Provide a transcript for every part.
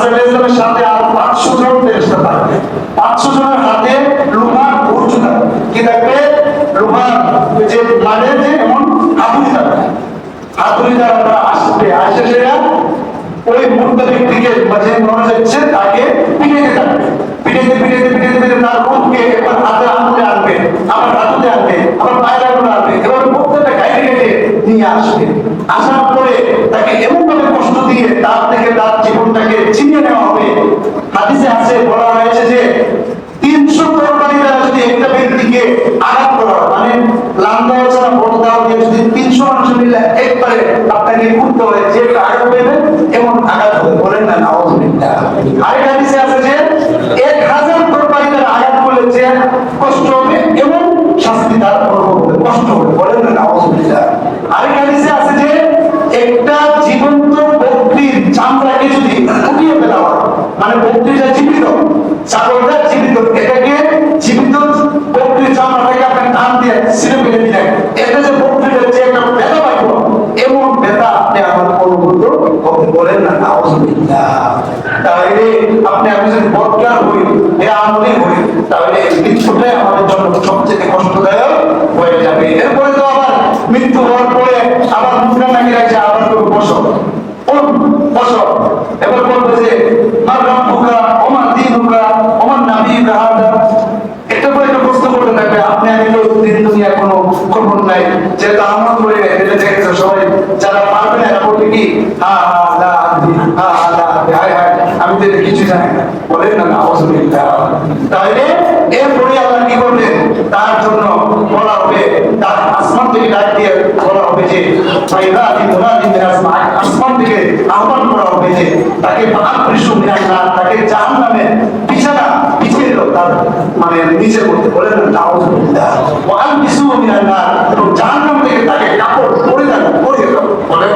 ইসলামের সাথে আর পাঁচশো জন ফেরেশতা থাকবে। হাতুড়ি হাতুড়ি আসবে আবার হাতুতে আনবে, আবার পায়ের আঙুলে আনবে, এবার প্রত্যেকটা নিয়ে আসবে। আসার পরে তাকে এমন ভাবে কষ্ট দিয়ে তার থেকে তার জীবনটাকে ছিনিয়ে নেওয়া হবে হাদিসে আছে বলা হয়েছে যে তিনশো তরবারি দ্বারা যদি একটা ব্যক্তিকে আঘাত করা হয় মানে লান্দা ছাড়া বড় দাও দিয়ে যদি তিনশো মানুষের মিলে একবারে আপনাকে করতে যে আঘাত পেবে এমন আঘাত হবে বলেন না নাউজুবিল্লাহ আরেক হাদিসে আছে যে, এক হাজার তরবারি দ্বারা আঘাত করলে যে কষ্ট হবে এমন শাস্তি তার কষ্ট হবে, বলেন না নাউজুবিল্লাহ আরেক হাদিসে তার জন্য বলা হবে, তার আসমান থেকে ডাক দিয়ে বলা হবে যে আসমান থেকে আহ্বান করা হবে যে, তাকে তাকে জাহান্নামে বিছানা বিছিয়ে দাও তার মানে নিচে করতে বলেন না নাউজুবিল্লাহ ওয়া আলবিসু মিনাল নার এবং জাহান্নাম থেকে তাকে কাপড় পরে দাও পরে দাও বলেন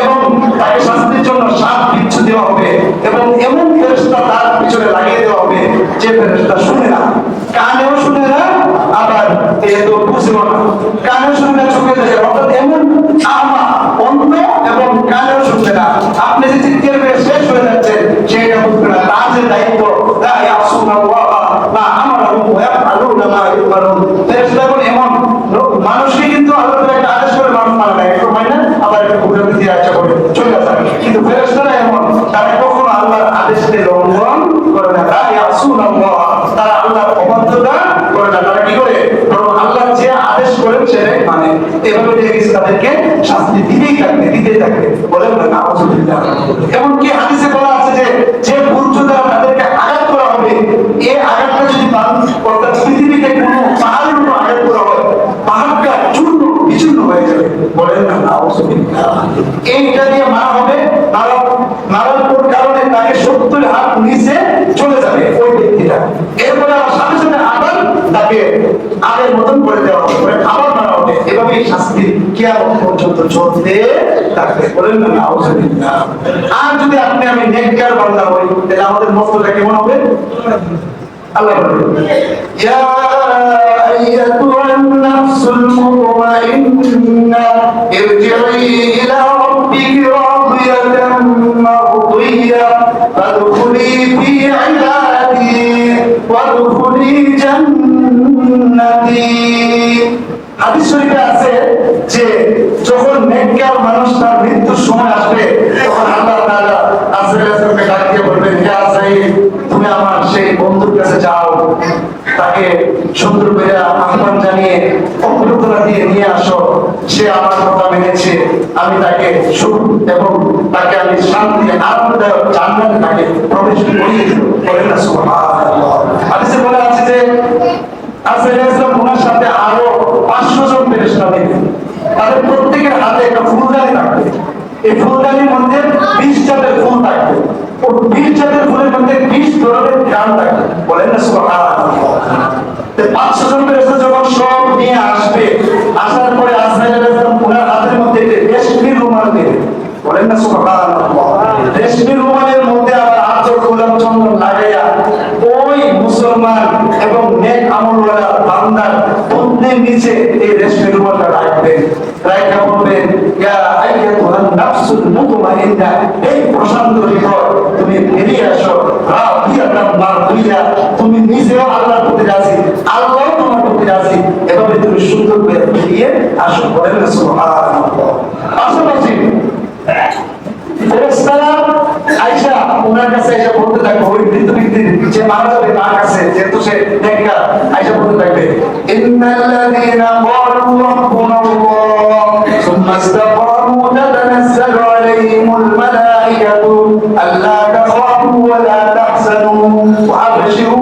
এবং তাকে শাস্তির জন্য সাপ বিচ্ছু দেওয়া হবে, এবং এমন ফেরেশতা তার পিছনে লাগিয়ে দেওয়া হবে যে ফেরেশতা শুনে না। কানেও শুনে না, আবার তো বুঝেও না। কানেও শুনে না, চোখে দেখে না। অর্থাৎ এমন আমা অন্ধ এবং কানেও শুনবে না। আপনি যে চিৎকার করে শেষ হয়ে যাচ্ছেন, সেটা বুঝবে না। তার যে দায়িত্ব, লা ইয়াসুনা আল্লাহ মা আমারাহুম ওয়া ইয়াফআলুনা মা ইউমারুন। ফেরেশতা বলে এমন মানুষকে কিন্তু আল্লাহ তাআলা একটা আদেশ করে মানুষ মানে না। একটু হয় না আবার একটু ঘুরে দিয়ে আচ্ছা করে চলে যায় কিন্তু ফেরেশতারা এমন, তারা কখনো আল্লাহর আদেশকে লঙ্ঘন করে না লা ইয়াসুনা আল্লাহ তারা আল্লাহর অবাধ্যতা করে না তারা কি করে বরং আল্লাহ যে আদেশ সেটাই মানে এভাবে দেখে গেছে তাদেরকে শাস্তি দিতেই থাকবে দিতেই থাকবে। বলেন না এমনকি হাদিসে বলা আছে যে যে বুর্জ দ্বারা তাদেরকে আঘাত করা হবে এই আঘাতটা যদি মানুষ অর্থাৎ পৃথিবীতে কোনো পাহাড়ের উপর আঘাত করা হয়, পাহাড়টা চূর্ণ, বিচূর্ণ হয়ে যাবে। বলেন না নাউজুবিল্লাহ এইটা দিয়ে মারা হবে। মারা মারার কারণে তাকে সত্তর হাত নিচে চলে যাবে ওই ব্যক্তিটা এরপরে আবার সাথে সাথে আবার তাকে আগের মতন করে দেওয়া হবে করে আবার মারা হবে এভাবে এই শাস্তি কিয়ামত পর্যন্ত চলতে থাকবে। বলেন না নাউজুবিল্লাহ আর যদি আপনি, আমি নেককার বান্দা হই, তাহলে আমাদের মস্তটা কেমন হবে? আল্লাহ বলেন। ইয়া আইয়াতুহান নাফসুল মুতমাইন্না ইরজিই ইলা রাব্বিকি রাদিয়াতাম মারদিয়া ফাদখুলি ফি ইবাদি, ওয়াদখুলি জান্নাতি। হাদিস শরীফে আছে যে যখন নেককার মানুষ তার মৃত্যুর সময় আসবে, তখন আল্লাহ তাআলা আজরাইল আলাইহিসসালামকে ডাক বলবেন, হে আজরাইল, তুমি আমার সেই বন্ধুর কাছে যাও। তাকে সুন্দর করে আহ্বান জানিয়ে অগ্রতলা দিয়ে নিয়ে আসো। সে আমার কথা মেনেছে। আমি তাকে সুখ এবং তাকে আমি শান্তি আনন্দদায়ক জান্নাতে তাকে প্রবেশ করিয়ে দেব। বলেন না, সুবহানাল্লাহ। হাদিসে বলা আছে যে আলাইহিসসালাম ওনার সাথে আরও 500 জন ফেরেশতা নেবেন তাদের প্রত্যেকের হাতে একটা ফুলদানি থাকবে। এই ফুলদানির মধ্যে বিশ জাতের ফুল থাকবে। ও বিশ জাতের ফুলের মধ্যে বিশ ধরনের ঘ্রাণ থাকবে। বলেন না, সুবহানাল্লাহ। পাঁচশো জন ফেরেশতা যখন সব নিয়ে আসবে, আসার পরে আজরাইল আলাইহিস সালাম ওনার হাতের মধ্যে রেশমি রুমাল দেবে। বলেন না, সুবহানাল্লাহ। রেশমি রুমালের মধ্যে আবার আতর গোলাপ চন্দন লাগাইয়া ওই মুসলমান এবং নেক আমলওয়ালা বান্দার বন্ধের নিচে এই রেশমি রুমালটা রাখবেন রাখা মুতমাইন্না এই প্রশান্ত হৃদয় তুমি বেরিয়ে আসো। রাদিয়াতাম মারদিয়া তুমি নিজেও আল্লাহর প্রতি রাজি আল্লাহ তোমার প্রতি রাজি। এভাবে তুমি সুন্দর করে বেরিয়ে আসো বলেন পাশাপাশি ফেরেশতারা ওনার কাছে এসে বলতে থাকবে, ওই বৃদ্ধ ব্যক্তির যে মারা যাবে তার কাছে, যেহেতু সে নেককার আয়েশা বলতে থাকবে ইন্নাল্লাযীনা ক্বালু রাব্বুনা আল্লাহ, সুম্মা Dios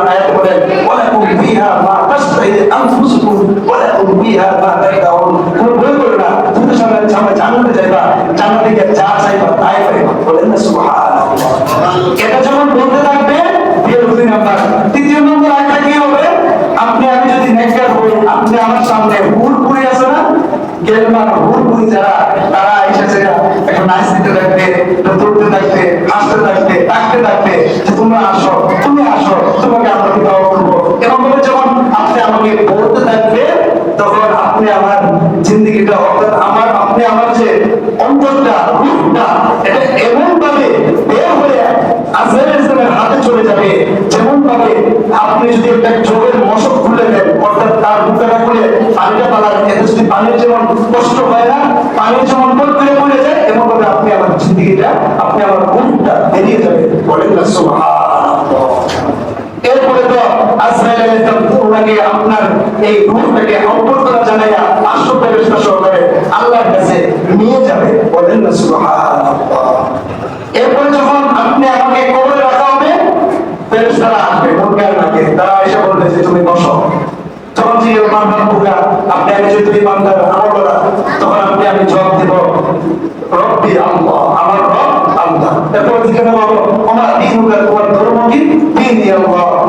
মা তাশতাহি আনফুসুকুম ওয়ালাকুম ফিহা মা তুমি ভয় করো না। তুমি তো সামনে সামনে জান্নাতে যাইবা। জান্নাতে গিয়ে যা চাইবা তাই পাইবা। বলেন না, সুবহানাল্লাহ। এটা যখন বলতে থাকবে বিয়ের দুই তৃতীয় নম্বর আয়টা কি হবে? আপনি, আমি যদি নেককার হই, আপনি আমার সামনে হুড়পুরি আছে না? গেলমান হুড়পুরি যারা, তারা এসেছে এখন নাচ থাকবে দৌড়তে থাকবে, হাসতে থাকবে ডাকতে থাকবে। তোমরা আসো, তুমি আসো, তোমাকে আমরা বিবাহ করব। এরকম যখন আপনি আমাকে বলতে থাকবে, তখন আপনি আমার জিন্দিগিটা, অর্থাৎ আমার, আপনি আমার যে অন্তরটা, রূপটা, এটা এমন ভাবে বের হয়ে আজরাইল ইসলামের হাতে চলে যাবে যেমন ভাবে আপনি যদি একটা চোখের মশক খুলে দেন, অর্থাৎ তার মুখটা খুলে পানিটা পালান এতে যদি পানির যেমন কষ্ট হয় না, পানির যেমন করে পড়ে যায় এমন ভাবে আপনি আমার জিন্দিগিটা, আপনি আমার রূপটা বেরিয়ে যাবে। বলেন না, সুবহানাল্লাহ। এরপরে তো আজরাইল আলাইহিস সালাম আপনার এই রূহটাকে অভ্যর্থনা জানাইয়া ফেরেশতা সহকারে আল্লাহর কাছে নিয়ে যাবে। বলেন না, সুবহানাল্লাহ। এরপরে যখন আপনি আমাকে কবরে রাখা হবে, ফেরেশতারা আসবে মুনকার নাকির তারা এসে বলবে যে, তুমি বসো। তখন যে মানবার বুকা আপনি আমি যদি তুমি আমল করা তখন আপনি, আমি জবাব দেব, রব্বি আল্লাহ, আমার রব আল্লাহ। এরপর জিজ্ঞাসা করব আমার দিন তোমার ধর্ম কি? দিন আল্লাহ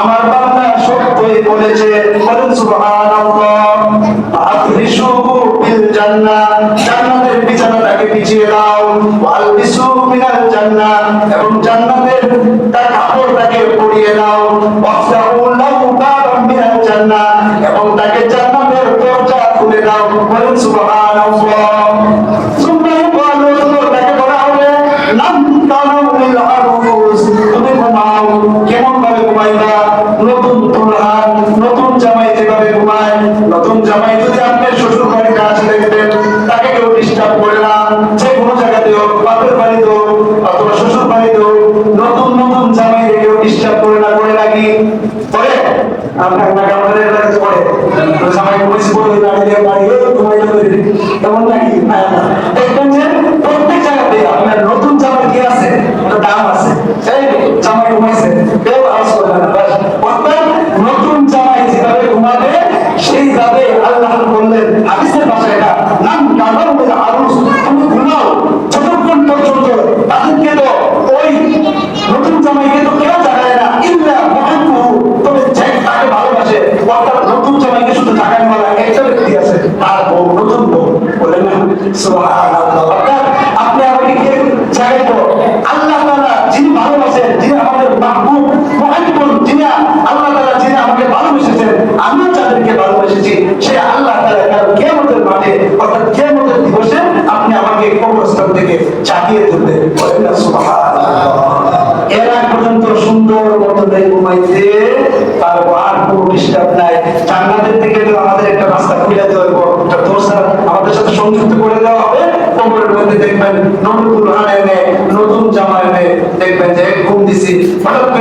আমার বান্দা সত্যই বলেছে বলেন সুবহানাল্লাহ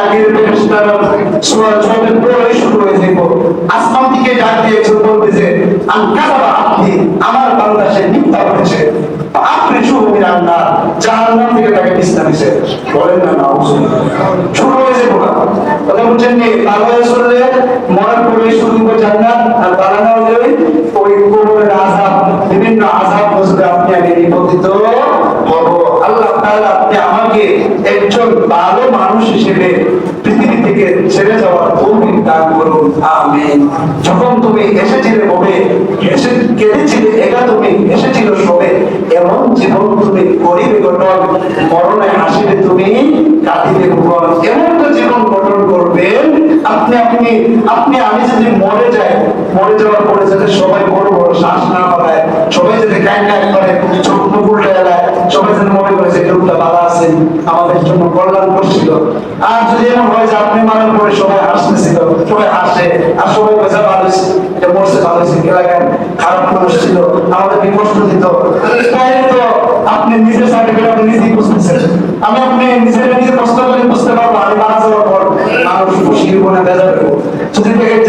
আগের ফেরেশতারা সূরা ছয়ের পরে শুরু হয়ে যাবে আসমান থেকে ডাক দিয়েছে বলবে যে আন কাযাবা আপনি আমার বান্দা সে মিথ্যা বলেছে আপনি শুরু রান্না জাহান্নাম থেকে তাকে বিস্তার দিছে। বলেন না না শুরু হয়েছে বোকা কথা বুঝছেন নি? হয়ে শুনলে মরার পরে শুরু করে জান্নাত, আর বানানো হলে ওই কবরের আযাব, বিভিন্ন আযাব বুঝবে আপনি আগে নিবন্ধিত। হব আপনি আমাকে একজন ভালো মানুষ হিসেবে পৃথিবী থেকে ছেড়ে যাওয়ার তৌফিক দান করুন, আমিন। যখন তুমি এসেছিলে কবে এসে কেঁদেছিলে, একা তুমি এসেছিল সবে এমন জীবন তুমি করিবে গঠন, মরণে হাসিবে তুমি, কাঁদিবে ভুবন এমন একটা জীবন গঠন করবেন, আপনি আপনি আপনি, আমি যদি মরে যাই, মরে যাওয়ার পরে যাতে সবাই বড় বড় শ্বাস না পায় সবাই যদি কান্না করে চোখ এলায় সবাই মনে করে লোকটা ভালো আছে, আমাদের জন্য কল্যাণ করছিল। আর যদি এমন হয় যে আপনি মারার পরে সবাই হাসতেছিল, সবাই হাসে, আর সবাই পয়সা ভালো এটা মরছে ভালো হয়েছে এলাকায় খারাপ মানুষ ছিল, আমাদেরকে কষ্ট দিত। আপনি নিজের সার্টিফিকেট আপনি নিজেই বুঝতেছেন আমি আপনি নিজের নিজে কষ্ট করে বুঝতে পারব, আমি মারা যাওয়ার পর মানুষ খুশি হইব না বেজা হইব যদি দেখেন যে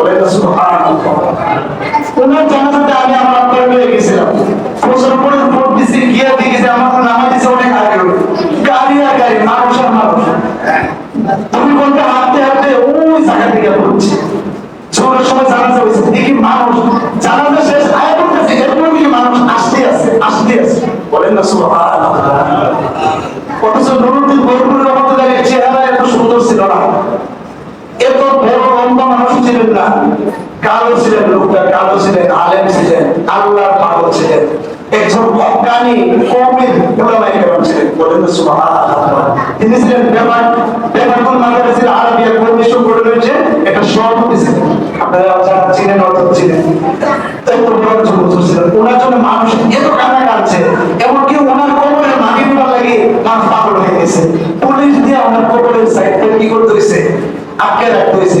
ওরা শুধু মানুষ আর মানুষ বলে না শুধু আমি আমার আপনার গেছিলাম। বছর পরে ভোট দিছি, গিয়ে দেখেছি আমার নামা দিছে অনেক আগে। গাড়ি আর গাড়ি মানুষ আর মানুষ তুমি বলতে হাঁটতে হাঁটতে ওই সময় জানাজা হয়েছে শেষ, আয় করতেছে, এরপরে মানুষ আসতে আছে আসতে আছে। বলেন না সুবহানাল্লাহ। অথচ বরপুরের রহমতুল্লাহ চেহারা এত সুন্দর ছিল না এত বড় লম্বা মানুষ ছিলেন না কালো ছিলেন লোকটা, কালো ছিলেন, আলেম ছিলেন, আল্লাহর পাগল ছিলেন। ওনার জন্য মানুষ এত কান্না কাঁদছে, এমনকি ওনার মাটি তোলা লাগে মানুষ পাগল হয়ে গেছে পুলিশ দিয়ে ওনার কবরের সাইডটা কি করতে হয়েছে আটকে রাখতে হয়েছে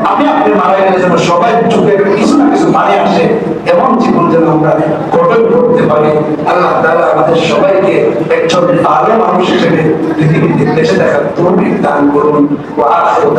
আপনি আপনি মারা গেলে যেন সবাই চোখে কিছু না কিছু পানি আসে, এমন জীবন যেন আমরা গঠন করতে পারি। আল্লাহ তালা আমাদের সবাইকে একজন ভালো মানুষ হিসেবে পৃথিবীর দেশে দেখার তৌফিক দান করুন। ওয়া আখিরু